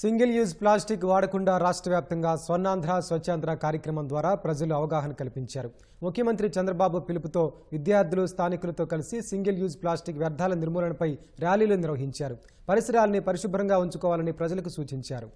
Single use plastic వాడకుండా రాష్ట్ర వ్యాప్తంగా స్వర్ణాంధ్ర స్వచ్ఛాంధ్ర కార్యక్రమం ద్వారా ప్రజలు అవగాహన కల్పించారు. ముఖ్యమంత్రి చంద్రబాబు పిలుపుతో విద్యార్థులు స్థానికులతో కలిసి సింగిల్ యూజ్ ప్లాస్టిక్ వ్యర్థాల నిర్మూలనపై ర్యాలీలు నిర్వహించారు. పరిసరాల్ని పరిశుభ్రంగా ఉంచుకోవాలని ప్రజలకు సూచించారు.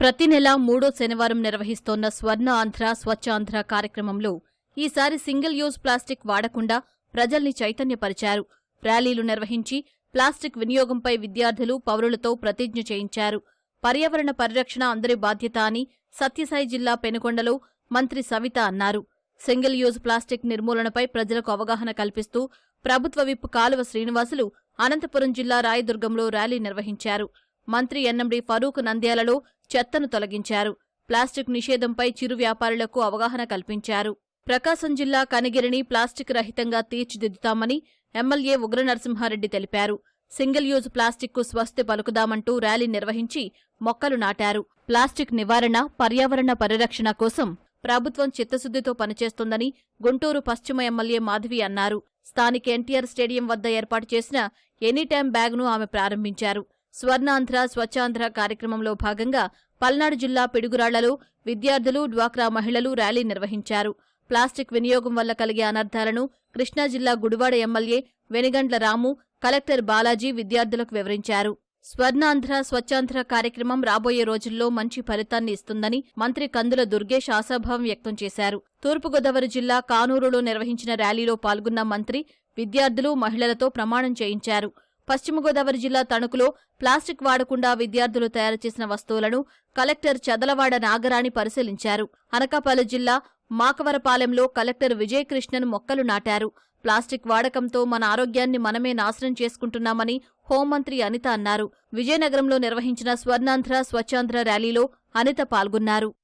ప్రతి నెల మూడో శనివారం నిర్వహిస్తోన్న స్వర్ణ ఆంధ్ర స్వచ్ఛాంధ్ర కార్యక్రమంలో ఈసారి సింగిల్ యూజ్ ప్లాస్టిక్ వాడకుండా ప్రజల్ని చైతన్యపరిచారు. ర్యాలీలు నిర్వహించి ప్లాస్టిక్ వినియోగంపై విద్యార్థులు పౌరులతో ప్రతిజ్ఞ చేయించారు. పర్యావరణ పరిరక్షణ అందరి బాధ్యత అని సత్యసాయి జిల్లా పెనుకొండలో మంత్రి సవిత అన్నారు. సింగిల్ యూజ్ ప్లాస్టిక్ నిర్మూలనపై ప్రజలకు అవగాహన కల్పిస్తూ ప్రభుత్వ విప్ కాలువ శ్రీనివాసులు అనంతపురం జిల్లా రాయదుర్గంలో ర్యాలీ నిర్వహించారు. మంత్రి ఎన్ఎండి ఫరూక్ నంద్యాలలో చెత్తను తొలగించారు. ప్లాస్టిక్ నిషేధంపై చిరు వ్యాపారులకు అవగాహన కల్పించారు. ప్రకాశం జిల్లా కనిగిరిని ప్లాస్టిక్ రహితంగా తీర్చిదిద్దుతామని ఎమ్మెల్యే ఉగ్ర నరసింహారెడ్డి తెలిపారు. సింగిల్ యూజ్ ప్లాస్టిక్కు స్వస్తి పలుకుదామంటూ ర్యాలీ నిర్వహించి మొక్కలు నాటారు. ప్లాస్టిక్ నివారణ పర్యావరణ పరిరక్షణ కోసం ప్రభుత్వం చిత్తశుద్దితో పనిచేస్తోందని గుంటూరు పశ్చిమ ఎమ్మెల్యే మాధవి అన్నారు. స్థానిక ఎన్టీఆర్ స్టేడియం వద్ద ఏర్పాటు చేసిన ఎనీటైం బ్యాగ్ను ఆమె ప్రారంభించారు. స్వర్ణాంధ్ర స్వచ్ఛాంధ్ర కార్యక్రమంలో భాగంగా పల్నాడు జిల్లా పిడుగురాళ్ళలో విద్యార్థులు డ్వాక్రా మహిళలు ర్యాలీ నిర్వహించారు. ప్లాస్టిక్ వినియోగం వల్ల కలిగే అనర్థాలను కృష్ణా జిల్లా గుడివాడ ఎమ్మెల్యే వెనిగండ్ల రాము కలెక్టర్ బాలాజీ విద్యార్థులకు వివరించారు. స్వర్ణాంధ్ర స్వచ్ఛాంధ్ర కార్యక్రమం రాబోయే రోజుల్లో మంచి ఫలితాన్ని ఇస్తుందని మంత్రి కందుల దుర్గేష్ ఆశాభావం వ్యక్తం చేశారు. తూర్పుగోదావరి జిల్లా కానూరులో నిర్వహించిన ర్యాలీలో పాల్గొన్న మంత్రి విద్యార్థులు మహిళలతో ప్రమాణం చేయించారు. పశ్చిమ గోదావరి జిల్లా తణుకులో ప్లాస్టిక్ వాడకుండా విద్యార్థులు తయారు చేసిన వస్తువులను కలెక్టర్ చదలవాడ నాగరాణి పరిశీలించారు. అనకాపల్లి జిల్లా మాకవరపాలెంలో కలెక్టర్ విజయకృష్ణన్ మొక్కలు నాటారు. ప్లాస్టిక్ వాడకంతో మన ఆరోగ్యాన్ని మనమే నాశనం చేసుకుంటున్నామని హోంమంత్రి అనిత అన్నారు. విజయనగరంలో నిర్వహించిన స్వర్ణాంధ్ర స్వచ్ఛాంధ్ర ర్యాలీలో అనిత పాల్గొన్నారు.